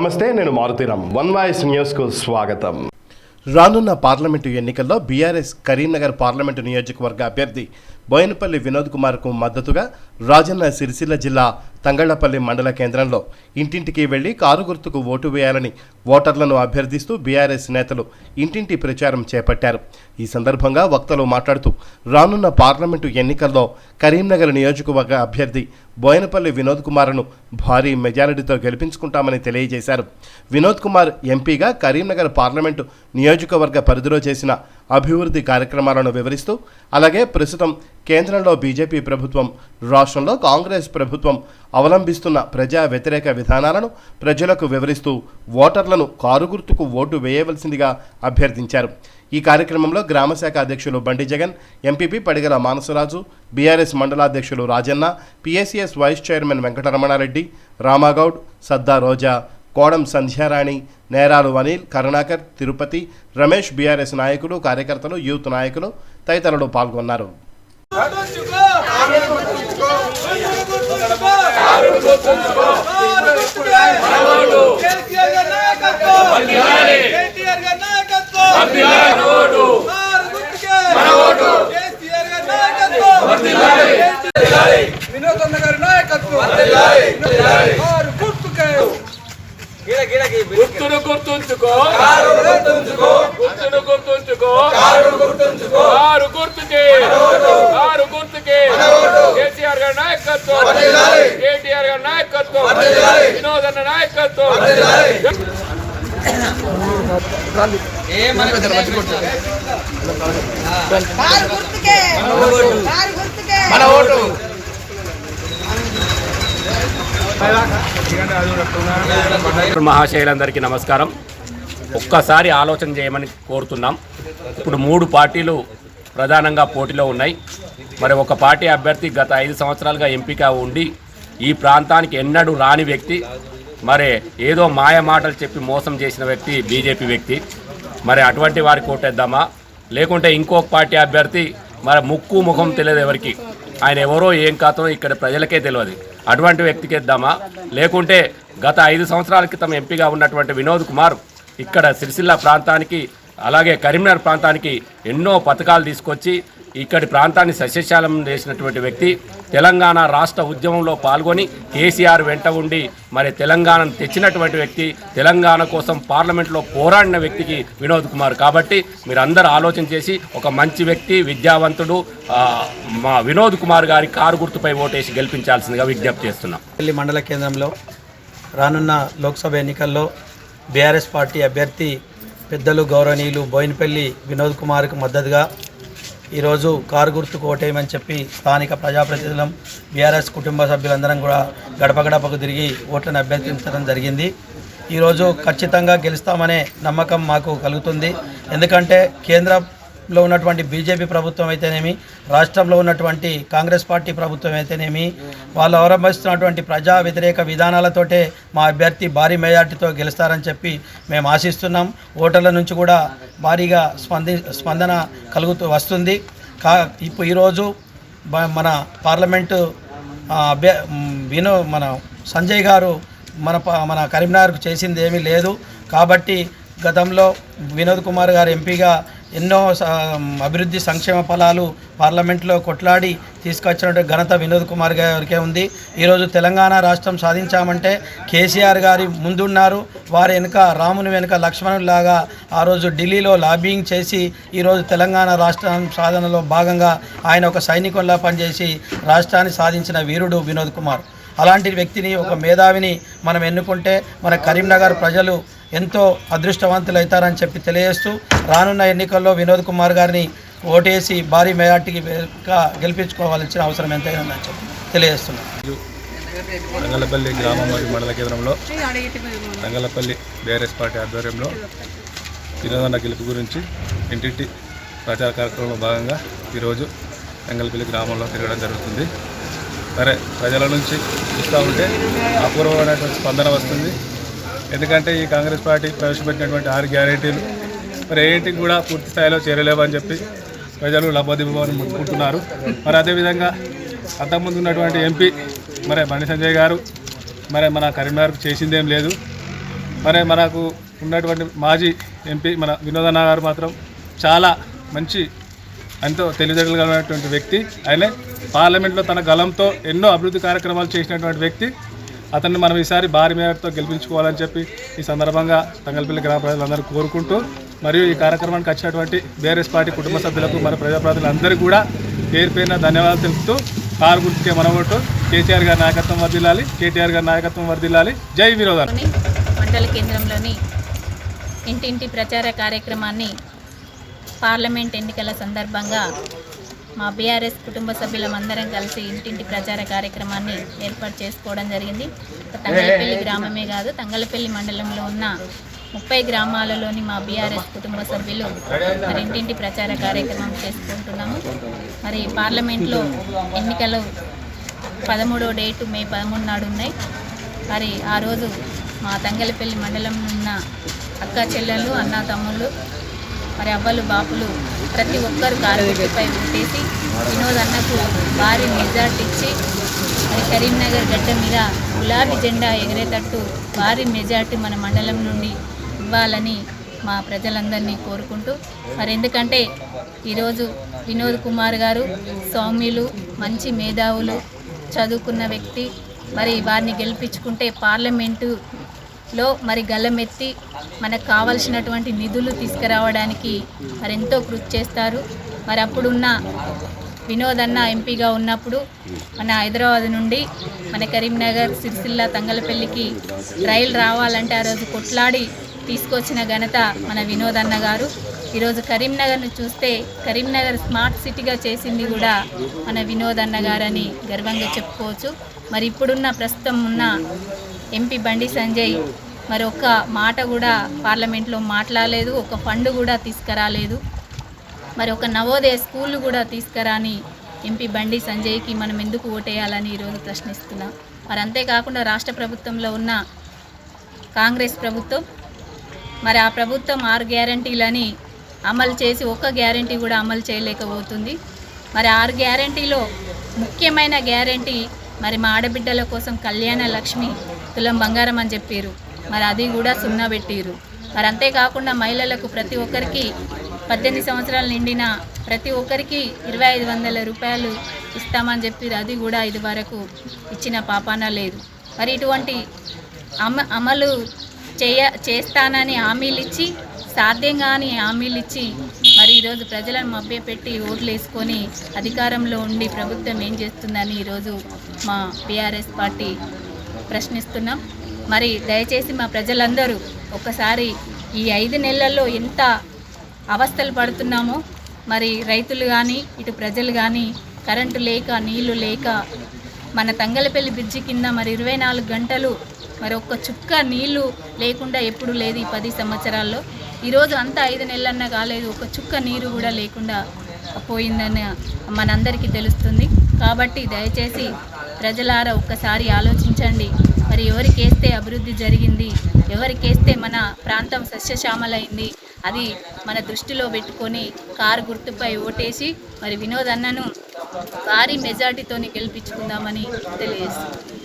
నమస్తే నేను Maruthi Ram one voice న్యూస్కు స్వాగతం. రానున్న పార్లమెంటు ఎన్నికల్లో బీఆర్ఎస్ కరీంనగర్ పార్లమెంటు నియోజకవర్గ అభ్యర్థి బోయనపల్లి వినోద్ కుమార్కు మద్దతుగా రాజన్న సిరిసిల్ల జిల్లా తంగళ్ళపల్లి మండల కేంద్రంలో ఇంటింటికి వెళ్ళి కారు గుర్తుకు ఓటు వేయాలని ఓటర్లను అభ్యర్థిస్తూ బీఆర్ఎస్ నేతలు ఇంటింటి ప్రచారం చేపట్టారు. ఈ సందర్భంగా వక్తలు మాట్లాడుతూ రానున్న పార్లమెంటు ఎన్నికల్లో కరీంనగర్ నియోజకవర్గ అభ్యర్థి బోయనపల్లి వినోద్ కుమార్ను భారీ మెజారిటీతో గెలిపించుకుంటామని తెలియజేశారు. వినోద్ కుమార్ ఎంపీగా కరీంనగర్ పార్లమెంటు నియోజకవర్గ పరిధిలో చేసిన అభివృద్ధి కార్యక్రమాలను వివరిస్తూ అలాగే ప్రస్తుతం కేంద్రంలో బీజేపీ ప్రభుత్వం రాష్ట్రంలో కాంగ్రెస్ ప్రభుత్వం అవలంబిస్తున్న ప్రజా వ్యతిరేక విధానాలను ప్రజలకు వివరిస్తూ ఓటర్లను కారు గుర్తుకు ఓటు వేయవలసిందిగా అభ్యర్థించారు. ఈ కార్యక్రమంలో గ్రామశాఖ అధ్యక్షులు Bandi Jagan MPP Padigala Manasaraju BRS మండలాధ్యక్షులు Rajanna PSCS vice chairman Venkataramanareddy Ramagoud Sadda Roja Kodam Sandhyarani నేరాలు అనిల్ కరుణాకర్ తిరుపతి రమేష్ బీఆర్ఎస్ నాయకులు కార్యకర్తలు యూత్ నాయకులు తదితరులు పాల్గొన్నారు కేసీఆర్ గారి నాయకత్వం కేటీఆర్ గారి నాయకత్వం మారు గుర్తుకే కేసీఆర్ గారి నాయకత్వం వినోద్ అన్న గారి నాయకత్వం మారు గుర్తుకే గుర్తును గుర్తుంచుకో గుర్తుంచుకో. ఆరు గుర్తుకే. ఆరు గుర్తుకే. కేసీఆర్ గారి నాయకత్వం. కేటీఆర్ గారి నాయకత్వం. వినోద్ అన్న నాయకత్వం. కారు గుర్తుకే. కారు గుర్తుకే. మహాశైలందరికీ నమస్కారం. ఒక్కసారి ఆలోచన చేయమని కోరుతున్నాం. ఇప్పుడు మూడు పార్టీలు ప్రధానంగా పోటీలో ఉన్నాయి. మరి ఒక పార్టీ అభ్యర్థి గత ఐదు సంవత్సరాలుగా ఎంపిక ఉండి ఈ ప్రాంతానికి ఎన్నడూ రాని వ్యక్తి మరి ఏదో మాయ మాటలు చెప్పి మోసం చేసిన వ్యక్తి బీజేపీ వ్యక్తి. మరి అటువంటి వారికి కోటేద్దామా? లేకుంటే ఇంకొక పార్టీ అభ్యర్థి మరి ముక్కు ముఖం తెలియదు ఎవరికి. ఆయన ఎవరో ఏం కాతో ఇక్కడ ప్రజలకే తెలియదు. అటువంటి వ్యక్తికి ఇద్దామా లేకుంటే గత ఐదు సంవత్సరాల క్రితం ఎంపీగా ఉన్నటువంటి వినోద్ కుమార్ ఇక్కడ సిరిసిల్ల ప్రాంతానికి అలాగే కరీంనగర్ ప్రాంతానికి ఎన్నో పథకాలు తీసుకొచ్చి ఇక్కడి ప్రాంతాన్ని సస్యశాలం చేసినటువంటి వ్యక్తి తెలంగాణ రాష్ట్ర ఉద్యమంలో పాల్గొని కేసీఆర్ వెంట ఉండి మరి తెలంగాణను తెచ్చినటువంటి వ్యక్తి తెలంగాణ కోసం పార్లమెంట్లో పోరాడిన వ్యక్తికి వినోద్ కుమార్. కాబట్టి మీరందరూ ఆలోచన చేసి ఒక మంచి వ్యక్తి విద్యావంతుడు మా వినోద్ కుమార్ గారి కారు గుర్తుపై ఓటేసి గెలిపించాల్సిందిగా విజ్ఞప్తి చేస్తున్నాం. మండల కేంద్రంలో రానున్న లోక్సభ ఎన్నికల్లో బీఆర్ఎస్ పార్టీ అభ్యర్థి పెద్దలు గౌరవనీయులు బోయినపల్లి వినోద్ కుమార్కు మద్దతుగా ఈరోజు కారు గుర్తుకు కోటేయమని చెప్పి స్థానిక ప్రజాప్రతినిధులం బీఆర్ఎస్ కుటుంబ సభ్యులందరం కూడా గడప గడపకు తిరిగి ఓట్లను అభ్యర్థించడం జరిగింది. ఈరోజు ఖచ్చితంగా గెలుస్తామనే నమ్మకం మాకు కలుగుతుంది. ఎందుకంటే కేంద్ర లో ఉన్నటువంటి బీజేపీ ప్రభుత్వం అయితేనేమి రాష్ట్రంలో ఉన్నటువంటి కాంగ్రెస్ పార్టీ ప్రభుత్వం అయితేనేమి వాళ్ళు అవలంబిస్తున్నటువంటి ప్రజా వ్యతిరేక విధానాలతోటే మా అభ్యర్థి భారీ మెజార్టీతో గెలుస్తారని చెప్పి మేము ఆశిస్తున్నాం. ఓటర్ల నుంచి కూడా భారీగా స్పంది స్పందన కలుగుతూ వస్తుంది. కా ఇప్పుడు ఈరోజు మన పార్లమెంటు అభ్య వినో మన సంజయ్ గారు మన మన కరీంనగర్కు చేసింది ఏమీ లేదు. కాబట్టి గతంలో వినోద్ కుమార్ గారు ఎంపీగా ఎన్నో అభివృద్ధి సంక్షేమ ఫలాలు పార్లమెంట్లో కొట్లాడి తీసుకొచ్చినటువంటి ఘనత వినోద్ కుమార్ గారికే ఉంది. ఈరోజు తెలంగాణ రాష్ట్రం సాధించామంటే కేసీఆర్ గారి ముందున్నారు. వారి వెనుక రాముని వెనుక లక్ష్మణులాగా ఆ రోజు ఢిల్లీలో లాబింగ్ చేసి ఈరోజు తెలంగాణ రాష్ట్రం సాధనలో భాగంగా ఆయన ఒక సైనికుల్లా పనిచేసి రాష్ట్రాన్ని సాధించిన వీరుడు వినోద్ కుమార్. అలాంటి వ్యక్తిని ఒక మేధావిని మనం ఎన్నుకుంటే మన కరీంనగర్ ప్రజలు ఎంతో అదృష్టవంతులు అవుతారని చెప్పి తెలియజేస్తూ రానున్న ఎన్నికల్లో వినోద్ కుమార్ గారిని ఓటేసి భారీ మెజార్టీకి గెలిపించుకోవాల్సిన అవసరం ఎంతైనా ఉందని చెప్పి తెలియజేస్తున్నాను రంగలపల్లి గ్రామం మరియు మండల కేంద్రంలో రంగలపల్లి బీఆర్ఎస్ పార్టీ ఆధ్వర్యంలో వినోదన్న గెలుపు గురించి ఇంటింటి ప్రచార కార్యక్రమంలో భాగంగా ఈరోజు రంగలపల్లి గ్రామంలో తిరగడం జరుగుతుంది. సరే ప్రజల నుంచి చూస్తూ ఉంటే అపూర్వమైనటువంటి స్పందన వస్తుంది. ఎందుకంటే ఈ కాంగ్రెస్ పార్టీ ప్రవేశపెట్టినటువంటి ఆరు గ్యారెంటీలు మరి ఏంటికి కూడా పూర్తి స్థాయిలో చేరలేవని చెప్పి ప్రజలు లబ్ధదివ్వని ముట్టుకుంటున్నారు. మరి అదేవిధంగా అంతకుముందు ఉన్నటువంటి ఎంపీ మరి బండి సంజయ్ గారు మరి మన కరీంనగర్కు చేసిందేం లేదు. మరి మనకు ఉన్నటువంటి మాజీ ఎంపీ మన వినోదన్న గారు మాత్రం చాలా మంచి ఎంతో తెలివితేటలున్నటువంటి వ్యక్తి. ఆయన పార్లమెంట్లో తన గలంతో ఎన్నో అభివృద్ధి కార్యక్రమాలు చేసినటువంటి వ్యక్తి. అతన్ని మనం ఈసారి భారీ మేరతో గెలిపించుకోవాలని చెప్పి ఈ సందర్భంగా తంగల్పల్లి గ్రామ ప్రజలందరూ కోరుకుంటూ మరియు ఈ కార్యక్రమానికి వచ్చినటువంటి బీఆర్ఎస్ పార్టీ కుటుంబ సభ్యులకు మన ప్రజాప్రతినిధులందరికీ కూడా పేరు పేరున ధన్యవాదాలు తెలుపుతూ కారు గుర్తుకే మన ఓటు కేటీఆర్ గారి నాయకత్వం వర్దిల్లాలి కేటీఆర్ గారి నాయకత్వం వర్దిల్లాలి జై వినోదన్ మండల కేంద్రంలోని ఇంటింటి ప్రచార కార్యక్రమాన్ని పార్లమెంట్ ఎన్నికల సందర్భంగా మా బీఆర్ఎస్ కుటుంబ సభ్యులమందరం కలిసి ఇంటింటి ప్రచార కార్యక్రమాన్ని ఏర్పాటు చేసుకోవడం జరిగింది. తంగలపల్లి గ్రామమే కాదు తంగలపల్లి మండలంలో ఉన్న ముప్పై గ్రామాలలోని మా బీఆర్ఎస్ కుటుంబ సభ్యులు మరి ఇంటింటి ప్రచార కార్యక్రమం చేసుకుంటున్నాము. మరి పార్లమెంట్లో ఎన్నికలు పదమూడో డేటు మే పదమూడు నాడు ఉన్నాయి. మరి ఆ రోజు మా తంగలపల్లి మండలం ఉన్న అక్క చెల్లెళ్ళు అన్న తమ్ముళ్ళు మరి అవ్వలు బాపులు ప్రతి ఒక్కరు కారుపై ఓటేసి వినోద్ అన్నకు భారీ మెజార్టీ ఇచ్చి మరి కరీంనగర్ గడ్డ మీద గులాబీ జెండా ఎగిరేటట్టు భారీ మెజార్టీ మన మండలం నుండి ఇవ్వాలని మా ప్రజలందరినీ కోరుకుంటూ మరి ఎందుకంటే ఈరోజు వినోద్ కుమార్ గారు సౌమ్యులు మంచి మేధావులు చదువుకున్న వ్యక్తి మరి వారిని గెలిపించుకుంటే పార్లమెంటు లో మరి గల్లమెత్తి మనకు కావలసినటువంటి నిధులు తీసుకురావడానికి మరి ఎంతో కృషి చేస్తారు. మరి అప్పుడున్న వినోద్ అన్న ఎంపీగా ఉన్నప్పుడు మన హైదరాబాద్ నుండి మన కరీంనగర్ సిరిసిల్ల తంగలపల్లికి రైలు రావాలంటే ఆ రోజు కొట్లాడి తీసుకొచ్చిన ఘనత మన వినోద్ అన్న గారు. ఈరోజు కరీంనగర్ను చూస్తే కరీంనగర్ స్మార్ట్ సిటీగా చేసింది కూడా మన వినోద్ అన్న గారని గర్వంగా చెప్పుకోవచ్చు. మరి ఇప్పుడున్న ప్రస్తుతం ఉన్న ఎంపీ బండి సంజయ్ మరి ఒక్క మాట కూడా పార్లమెంట్లో మాట్లాడలేదు ఒక ఫండ్ కూడా తీసుకురాలేదు. మరి ఒక నవోదయ స్కూల్ కూడా తీసుకురాని ఎంపీ బండి సంజయ్కి మనం ఎందుకు ఓటేయాలని ఈరోజు ప్రశ్నిస్తున్నాం. మరి అంతేకాకుండా రాష్ట్ర ప్రభుత్వంలో ఉన్న కాంగ్రెస్ ప్రభుత్వం మరి ఆ ప్రభుత్వం ఆరు గ్యారంటీలని అమలు చేసి ఒక్క గ్యారంటీ కూడా అమలు చేయలేకపోతుంది. మరి ఆరు గ్యారంటీలో ముఖ్యమైన గ్యారంటీ మరి మా ఆడబిడ్డల కోసం కళ్యాణ లక్ష్మి తులం బంగారం అని చెప్పారు మరి అది కూడా సున్నా పెట్టిరు మరి అంతేకాకుండా మహిళలకు ప్రతి ఒక్కరికి పద్దెనిమిది సంవత్సరాలు నిండిన ప్రతి ఒక్కరికి ఇరవై ఐదు వందల రూపాయలు ఇస్తామని చెప్పారు అది కూడా ఇది వరకు ఇచ్చిన పాపాన లేదు. మరి ఇటువంటి అమ అమలు చేయ చేస్తానని హామీలు ఇచ్చి సాధ్యం కాని హామీలు ఇచ్చి మరి ఈరోజు ప్రజలను మభ్యపెట్టి ఓట్లు వేసుకొని అధికారంలో ఉండి ప్రభుత్వం ఏం చేస్తుందని ఈరోజు మా బీఆర్ఎస్ పార్టీ ప్రశ్నిస్తున్నాం. మరి దయచేసి మా ప్రజలందరూ ఒక్కసారి ఈ ఐదు నెలల్లో ఎంత అవస్థలు పడుతున్నామో మరి రైతులు కానీ ఇటు ప్రజలు కానీ కరెంటు లేక నీళ్ళు లేక మన తంగలపల్లి బ్రిడ్జి కింద మరి ఇరవై నాలుగు గంటలు మరి ఒక్క చుక్క నీళ్ళు లేకుండా ఎప్పుడు లేదు ఈ పది సంవత్సరాల్లో. ఈరోజు అంతా ఐదు నెలలన్నా కాలేదు ఒక చుక్క నీరు కూడా లేకుండా పోయిందని మనందరికీ తెలుస్తుంది. కాబట్టి దయచేసి ప్రజలారా ఒక్కసారి ఆలోచించండి. మరి ఎవరికేస్తే అభివృద్ధి జరిగింది? ఎవరికేస్తే మన ప్రాంతం సస్యశ్యామలైంది? అది మన దృష్టిలో పెట్టుకొని కారు గుర్తుపై ఓటేసి మరి వినోద్ అన్నను భారీ మెజార్టీతోని గెలిపించుకుందామని తెలియజేస్తుంది